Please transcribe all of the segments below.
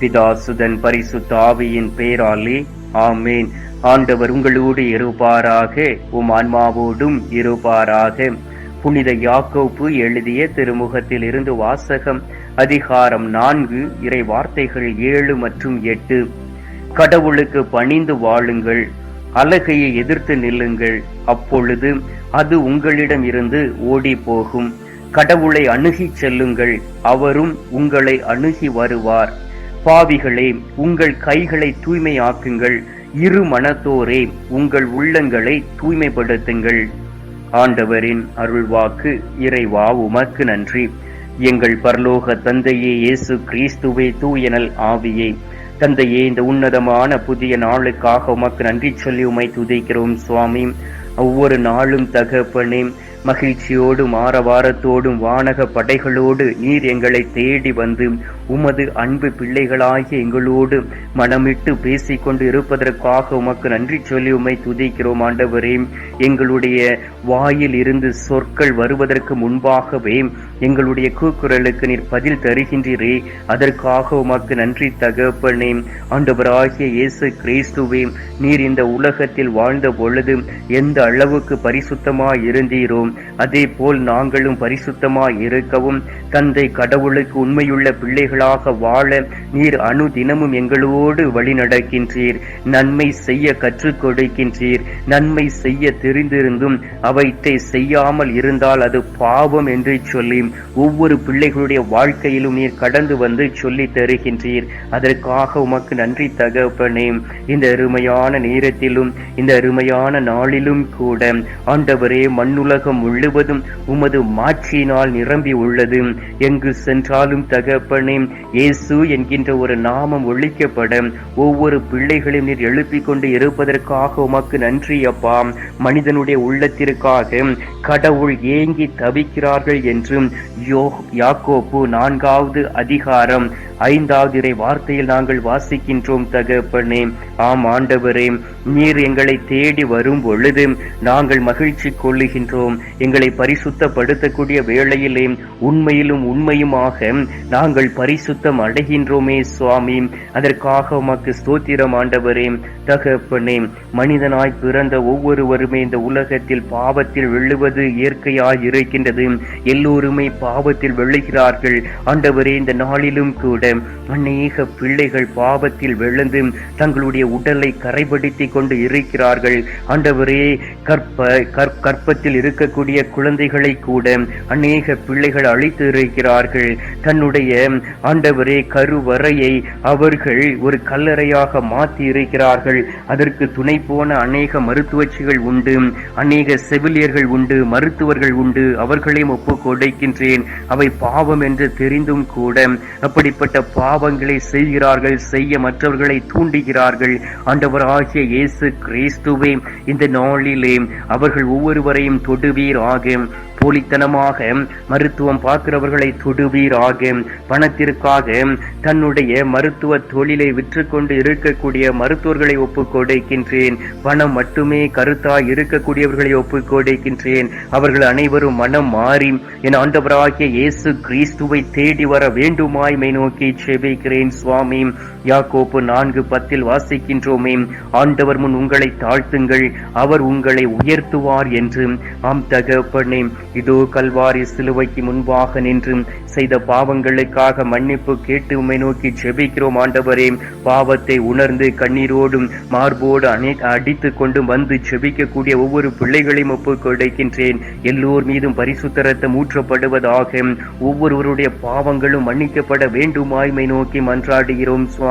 பிதாசுதன் பரிசுத்த ஆவியின் பேராலே ஆமேன். ஆண்டவர் உங்களோடு இருப்பாராக உம் ஆன்மாவோடும் இருப்பாராக. புனித யாக்கோப்பு எழுதிய திருமுகத்தில் இருந்து வாசகம் அதிகாரம் நான்கு இறை வார்த்தைகள் ஏழு மற்றும் எட்டு. கடவுளுக்கு பணிந்து வாழுங்கள் அழகையை எதிர்த்து நில்லுங்கள் அப்பொழுது அது உங்களிடம் இருந்து ஓடி போகும் கடவுளை அணுகிச் செல்லுங்கள் அவரும் உங்களை அணுகி வருவார். பாவிகளே உங்கள் கைகளை தூய்மையாக்குங்கள். இரு மனத்தோரே உங்கள் உள்ளங்களை தூய்மைப்படுத்துங்கள். ஆண்டவரின் அருள்வாக்கு இறைவா உமக்கு நன்றி. எங்கள் பரலோக தந்தையே இயேசு கிறிஸ்துவே தூயனல் ஆவியே. தந்தையே இந்த உன்னதமான புதிய நாளுக்காக உமக்கு நன்றி சொல்லி உமை துதிக்கிறோம் சுவாமி. ஒவ்வொரு நாளும் தகப்பனே மகிழ்ச்சியோடும் ஆரவாரத்தோடும் வானக படைகளோடு நீர் எங்களை தேடி வந்து உமது அன்பு பிள்ளைகளாகிய எங்களோடு மனமிட்டு பேசிக்கொண்டு இருப்பதற்காக உமக்கு நன்றி சொல்லி உமை துதிக்கிறோம் ஆண்டவரே. எங்களுடைய வாயில் இருந்து சொற்கள் வருவதற்கு முன்பாகவே எங்களுடைய கூக்குரலுக்கு நீர் பதில் தருகின்றீரே. அதற்காக உமக்கு நன்றி தகப்பனே. ஆண்டவராகிய இயேசு கிறிஸ்துவே நீர் இந்த உலகத்தில் வாழ்ந்த பொழுது எந்த அளவுக்கு பரிசுத்தமாய் இருந்தீரோ அதே போல் நாங்களும் பரிசுத்தமாய் இருக்கவும் தந்தை கடவுளுக்கு உண்மையுள்ள பிள்ளைகள் மக்களாக வாழ நீர் அணு தினமும் எங்களோடு வழி நடக்கின்றீர். நன்மை செய்ய கற்றுக் கொடுக்கின்றீர். நன்மை செய்ய தெரிந்திருந்தும் அவற்றை செய்யாமல் இருந்தால் அது பாவம் என்று சொல்லி ஒவ்வொரு பிள்ளைகளுடைய வாழ்க்கையிலும் நீர் கடந்து வந்து சொல்லி தருகின்றீர். அதற்காக உமக்கு நன்றி தகப்பனே. இந்த அருமையான நேரத்திலும் இந்த அருமையான நாளிலும் கூட ஆண்டவரே மண்ணுலகம் முழுவதும் உமது மாட்சியினால் நிரம்பி உள்ளது. எங்கு சென்றாலும் தகப்பனே இயேசு என்கின்ற ஒரு நாமம் ஒழிக்கப்பட ஒவ்வொரு பிள்ளைகளையும் நீர் எழுப்பிக் கொண்டு இருப்பதற்காக உமக்கு நன்றி அப்பா. மனிதனுடைய உள்ளத்திற்காக கடவுள் ஏங்கி தவிக்கிறார்கள் என்றும் யோ யாக்கோப்பு நான்காவது அதிகாரம் ஐந்தாவது இறை வார்த்தையில் நாங்கள் வாசிக்கின்றோம் தகப்பனே. ஆம் ஆண்டவரே நீர் எங்களை தேடி வரும் பொழுது நாங்கள் மகிழ்ச்சி கொள்ளுகின்றோம். எங்களை பரிசுத்தப்படுத்தக்கூடிய வேளையிலே உண்மையிலும் உண்மையுமாக நாங்கள் பரிசுத்தம் அடைகின்றோமே சுவாமி. அதற்காக உமக்கு ஸ்தோத்திரம் ஆண்டவரே. தகப்பனே மனிதனாய் பிறந்த ஒவ்வொருவருமே இந்த உலகத்தில் பாவத்தில் விழுவது இயற்கையாய் இருக்கின்றது. எல்லோருமே பாவத்தில் விழுகிறார்கள் ஆண்டவரே இந்த நாளிலும் கூட அநேக பிள்ளைகள் பாவத்தில் விழுந்து தங்களுடைய உடலை கரைபடுத்தி கொண்டு இருக்கிறார்கள். ஆண்டவரே கற்ப கற்பத்தில் இருக்கக்கூடிய குழந்தைகளை கூட அநேக பிள்ளைகள் அழித்து இருக்கிறார்கள். தன்னுடைய ஆண்டவரே கருவறையை அவர்கள் ஒரு கல்லறையாக மாற்றி இருக்கிறார்கள் அதற்கு துணை போன அநேக மருத்துவச்சிகள் உண்டு அநேக செவிலியர்கள் உண்டு மருத்துவர்கள் உண்டு. அவர்களையும் ஒப்பு கொடுக்கின்றேன். அவை பாவம் என்று தெரிந்தும் கூட அப்படிப்பட்ட பாவங்களை செய்கிறார்கள் செய்ய மற்றவர்களை தூண்டுகிறார்கள். ஆண்டவராகிய இயேசு கிறிஸ்துவே இந்த நாளிலே அவர்கள் ஒவ்வொருவரையும் தொடுவீர் ஆகும் போலித்தனமாக மருத்துவம் பார்க்கிறவர்களை தொடுவீராக. பணத்திற்காக தன்னுடைய மருத்துவ தொழிலை விற்றுக்கொண்டு இருக்கக்கூடிய மருத்துவர்களை ஒப்புக்கொடுக்கின்றேன் பணம் மட்டுமே கருத்தாய் இருக்கக்கூடியவர்களை ஒப்புக்கொடுக்கின்றேன் அவர்கள் அனைவரும் மனம் மாறி என் ஆண்டவராகிய இயேசு கிறிஸ்துவை தேடி வர வேண்டுமாய் மை நோக்கி செபிக்கிறேன் சுவாமி. யாக்கோப்பு நான்கு பத்தில் வாசிக்கின்றோமே. ஆண்டவர் முன் உங்களை தாழ்த்துங்கள். அவர் உங்களை உயர்த்துவார் என்று. ஆம் தகப்பனே இதோ கல்வாரி சிலுவைக்கு முன்பாக நின்று செய்த பாவங்களுக்காக மன்னிப்பு கேட்டு உம்மை நோக்கி ஜெபிக்கிறோம் ஆண்டவரே. பாவத்தை உணர்ந்து கண்ணீரோடும் மார்போடு அணை அடித்து கொண்டு வந்து ஜெபிக்கக்கூடிய ஒவ்வொரு பிள்ளைகளையும் ஒப்பு கொடுக்கின்றேன். எல்லோர் மீதும் பரிசுத்தரத்தை ஊற்றப்படுவதாக. ஒவ்வொருவருடைய பாவங்களும் மன்னிக்கப்பட வேண்டுமாய்மை நோக்கி மன்றாடுகிறோம் சுவாமி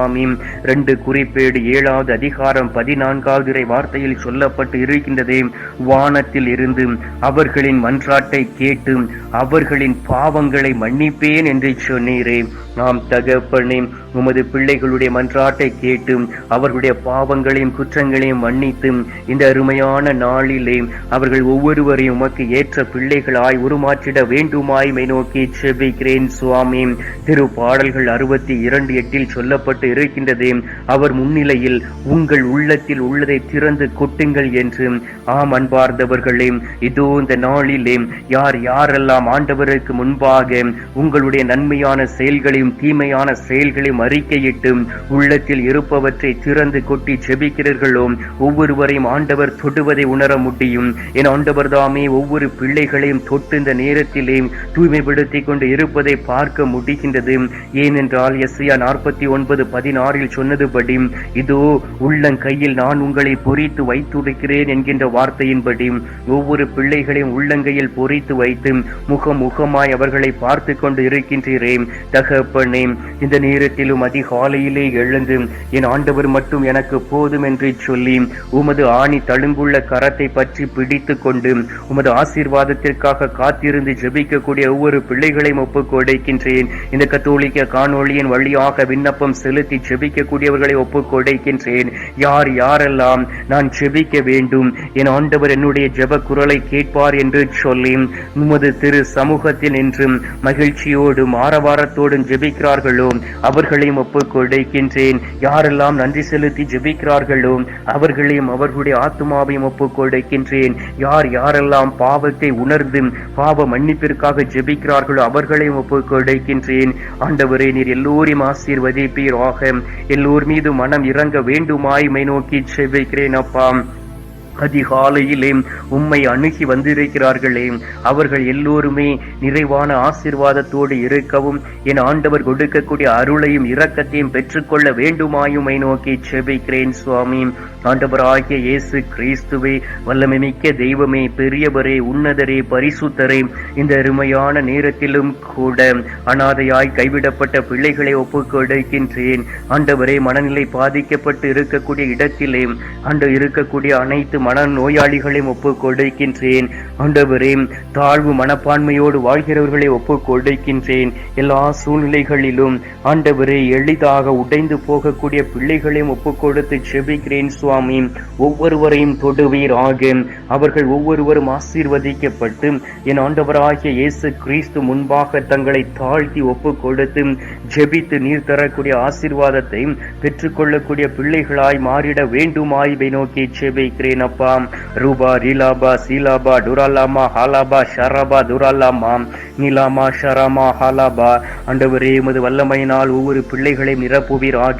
ரெண்டு குறிப்பேடு ஏழாவது அதிகாரம் பதினான்காவது இறை வார்த்தையில் சொல்லப்பட்டு இருக்கின்றதே. வானத்தில் இருந்து அவர்களின் மன்றாட்டை கேட்டு அவர்களின் பாவங்களை மன்னிப்பேன் என்று சொன்னீரே. நாம் தகப்பனே உமது பிள்ளைகளுடைய மன்றாட்டை கேட்டு அவர்களுடைய பாவங்களையும் குற்றங்களையும் மன்னித்து இந்த அருமையான நாளிலே அவர்கள் ஒவ்வொருவரையும் உமக்கு ஏற்ற பிள்ளைகளாய் உருமாற்றிட வேண்டுமாய் மை நோக்கி செவிக்கிறேன் சுவாமி. திரு பாடல்கள் அறுபத்தி இரண்டு எட்டில் சொல்லப்பட்டு இருக்கின்றதே. அவர் முன்னிலையில் உங்கள் உள்ளத்தில் உள்ளதை திறந்து கொட்டுங்கள் என்று. ஆம் அன்பார்ந்தவர்களே இதோ இந்த நாளிலே யார் யாரெல்லாம் ஆண்டவருக்கு முன்பாக உங்களுடைய நன்மையான செயல்களை பாவங்களையும் தீமையான செயல்களையும் அறிக்கையிட்டு உள்ளத்தில் இருப்பவற்றை திறந்து கொட்டி ஜெபிக்கிறீர்களோ ஒவ்வொருவரையும் ஆண்டவர் தொடுவதை உணர முடியும். என் ஆண்டவர் தாமே ஒவ்வொரு பிள்ளைகளையும் தொட்டு இந்த நேரத்திலே தூய்மைப்படுத்திக் கொண்டு இருப்பதை பார்க்க முடிகின்றது. ஏனென்றால் எஸ்ஐயா நாற்பத்தி ஒன்பது பதினாறில் சொன்னதுபடி இதோ உள்ளங்கையில் நான் உங்களை பொறித்து வைத்துரைக்கிறேன் என்கின்ற வார்த்தையின்படி ஒவ்வொரு பிள்ளைகளையும் உள்ளங்கையில் பொறித்து வைத்து முகம் முகமாய் அவர்களை பார்த்து கொண்டு இருக்கின்றேன் தக பெண்ணே இந்த நேரத்திலும் அதிகாலையிலே எழுந்து என் ஆண்டவர் மட்டும் எனக்கு போதும் என்று சொல்லி உமது ஆணி தழும்புள்ள கரத்தை பற்றி பிடித்து கொண்டு உமது ஆசீர்வாதத்திற்காக காத்திருந்து ஜெபிக்கக்கூடிய ஒவ்வொரு பிள்ளைகளையும் ஒப்புக் கொடுக்கின்றேன். இந்த கத்தோலிக்க காணொளியின் வழியாக விண்ணப்பம் செலுத்தி ஜெபிக்கக்கூடியவர்களை ஒப்புக் கொடுக்கின்றேன். யார் யாரெல்லாம் நான் ஜெபிக்க வேண்டும் என் ஆண்டவர் என்னுடைய ஜெப குரலை கேட்பார் என்று சொல்லி உமது திரு சமூகத்தில் நின்றும் மகிழ்ச்சியோடும் ஆரவாரத்தோடும் ஜெபிக்கிறார்களோ அவர்களையும் ஒப்புக் கொடுக்கின்றேன். யாரெல்லாம் நன்றி செலுத்தி ஜெபிக்கிறார்களோ அவர்களையும் அவர்களுடைய ஆத்மாவையும் ஒப்புக் கொடுக்கின்றேன். யார் யாரெல்லாம் பாவத்தை உணர்ந்து பாவ மன்னிப்பிற்காக ஜெபிக்கிறார்களோ அவர்களையும் ஒப்புக் கொடுக்கின்றேன். ஆண்டவரே நீர் எல்லோரையும் ஆசீர்வதிப்பீராக. எல்லோர் மீது மனம் இறங்க வேண்டுமாய் மை நோக்கி ஜெபிக்கிறேன் அப்பா. அதிகாலையிலே உம்மை அணுகி வந்திருக்கிறார்களே. அவர்கள் எல்லோருமே நிறைவான ஆசிர்வாதத்தோடு இருக்கவும் என் ஆண்டவர் கொடுக்கக்கூடிய அருளையும் இரக்கத்தையும் பெற்றுக்கொள்ள வேண்டுமாயுமை நோக்கி செபிக்கிறேன் சுவாமி. ஆண்டவராகிய இயேசு கிறிஸ்துவே வல்லமை மிக்க தெய்வமே பெரியவரே உன்னதரே பரிசுத்தரே இந்த அருமையான நேரத்திலும் கூட அனாதையாய் கைவிடப்பட்ட பிள்ளைகளை ஒப்புக் கொடுக்கின்றேன். ஆண்டவரே மனநிலை பாதிக்கப்பட்டு இருக்கக்கூடிய இடத்திலே அன்று இருக்கக்கூடிய அனைத்து மன நோயாளிகளையும் ஒப்புக்கொடுக்கின்றேன் ஆண்டவரே தாழ்வு மனப்பான்மையோடு வாழ்கிறவர்களை ஒப்பு கொடுக்கின்றேன். எல்லா சூழ்நிலைகளிலும் ஆண்டவரே எளிதாக உடைந்து போகக்கூடிய பிள்ளைகளையும் ஒப்புக்கொடுத்து செபிக்கிறேன் சுவாமி ஒவ்வொருவரையும் தொடுவீராக. அவர்கள் ஒவ்வொருவரும் ஆசீர்வதிக்கப்பட்டு என் ஆண்டவராகிய இயேசு கிறிஸ்து முன்பாக தங்களை தாழ்த்தி ஒப்பு கொடுத்து ஜெபித்து நீர் தரக்கூடிய ஆசீர்வாதத்தை பெற்றுக்கொள்ளக்கூடிய பிள்ளைகளாய் மாறிட வேண்டுமாய் இவை நோக்கி ஜெபிக்கிறேன் அப்பா. ரூபா ரீலாபா சீலாபா டுராலாமா ஹாலாபா ஷராபா துராலாமா நீலாமா ஷராமா ஹாலாபா. அண்டவரே எமது வல்லமையினால் ஒவ்வொரு பிள்ளைகளையும் நிரப்புவீராக.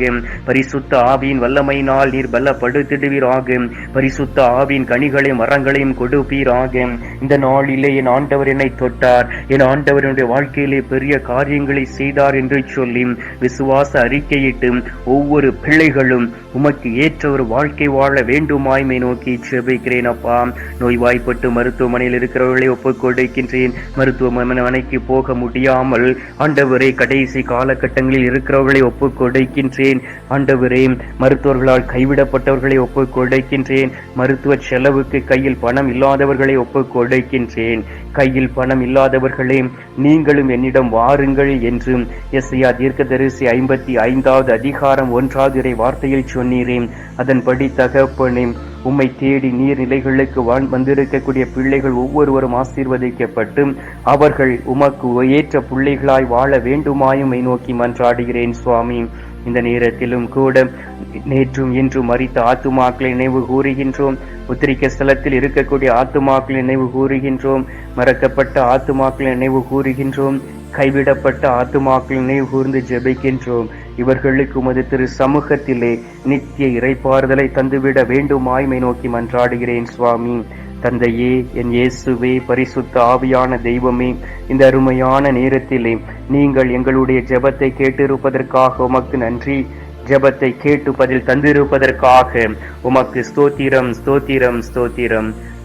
பரிசுத்த ஆவியின் வல்லமையினால் நீர் பலப்படுத்திடுவீராக பரிசுத்த ஆவின் கனிகளையும் மரங்களையும் கொடுப்பீராக. இந்த நாளிலே என் ஆண்டவர் என்னை தொட்டார். என் ஆண்டவருடைய வாழ்க்கையிலே பெரிய காரியங்களை செய்தார் என்று சொல்லி விசுவாச அறிக்கையிட்டு ஒவ்வொரு பிள்ளைகளும் உமக்கு ஏற்ற ஒரு வாழ்க்கை வாழ வேண்டுமாய்மை நோக்கி செபிக்கிறேன் அப்பா. நோய்வாய்ப்பட்டு மருத்துவமனையில் இருக்கிறவர்களை ஒப்புக்கொடுக்கின்றேன் மருத்துவமனைக்கு போக முடியாமல் ஆண்டவரே கடைசி காலகட்டங்களில் இருக்கிறவர்களை ஒப்புக்கொடுக்கின்றேன் ஆண்டவரே மருத்துவர்களால் கைவிடப்பட்டவர்களை ஒப்புக்கொடுக்கின்றேன் மருத்துவ செலவுக்கு கையில் பணம் இல்லாதவர்களை ஒப்புக்கொடுக்கின்றேன் கையில் பணம் இல்லாதவர்களே நீங்களும் என்னிடம் வாருங்கள் என்றும் எஸ்ஐயா தீர்க்கதரிசி ஐம்பத்தி ஐந்தாவது அதிகாரம் ஒன்றாவது இறை வார்த்தையில் சொன்னீரே அதன்படி தகப்பனே உம்மை தேடி நீர்நிலைகளுக்கு வாழ் வந்திருக்கக்கூடிய பிள்ளைகள் ஒவ்வொருவரும் ஆசீர்வதிக்கப்பட்டு அவர்கள் உமக்கு ஏற்ற பிள்ளைகளாய் வாழ வேண்டுமாயுமை நோக்கி மன்றாடுகிறேன் சுவாமி. இந்த நேரத்திலும் கூட நேற்றும் இன்றும் மறித்த ஆத்துமாக்களை நினைவு கூறுகின்றோம். உத்திரிக்க ஸ்தலத்தில் இருக்கக்கூடிய ஆத்துமாக்களை நினைவு கூறுகின்றோம். மறக்கப்பட்ட ஆத்துமாக்களை நினைவு கூறுகின்றோம். கைவிடப்பட்ட ஆத்துமாக்களை நினைவு கூர்ந்து ஜெபிக்கின்றோம். இவர்களுக்கு உமது திரு சமூகத்திலே நித்திய இறைப்பாறுதலை தந்துவிட வேண்டுமாய்மை நோக்கி மன்றாடுகிறேன் சுவாமி. தந்தையே என் இயேசுவே பரிசுத்த ஆவியான தெய்வமே இந்த அருமையான நேரத்திலே நீங்கள் எங்களுடைய ஜெபத்தை கேட்டிருப்பதற்காக உமக்கு நன்றி. ஜெபத்தை கேட்டு பதில் தந்திருப்பதற்காக உமக்கு ஸ்தோத்திரம் ஸ்தோத்திரம் ஸ்தோத்திரம்.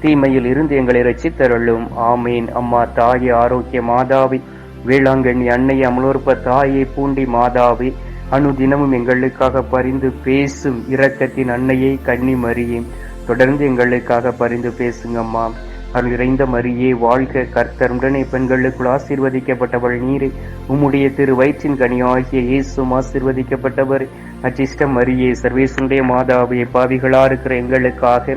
தீமையில் இருந்து எங்களை ரசித்தருளும் ஆமீன். அம்மா தாயே ஆரோக்கிய மாதாவி வேளாங்கண்ணி அன்னை அமலோற்ப தாயே பூண்டி மாதாவி அனுதினமும் எங்களுக்காக பரிந்து பேசும் இரக்கத்தின் அன்னையை கன்னி மரியே தொடர்ந்து எங்களுக்காக பரிந்து பேசுங்கம்மா. அருள் நிறைந்த மரியே வாழ்க கர்த்தர். உடனே பெண்களுக்குள் ஆசீர்வதிக்கப்பட்டவள் நீரே உம்முடைய திரு வயிற்றின் கனியாகிய இயேசும் ஆசீர்வதிக்கப்பட்டவர். அச்சிஷ்ட மரியே சர்வேசுடைய மாதாவே பாவிகளா இருக்கிற எங்களுக்காக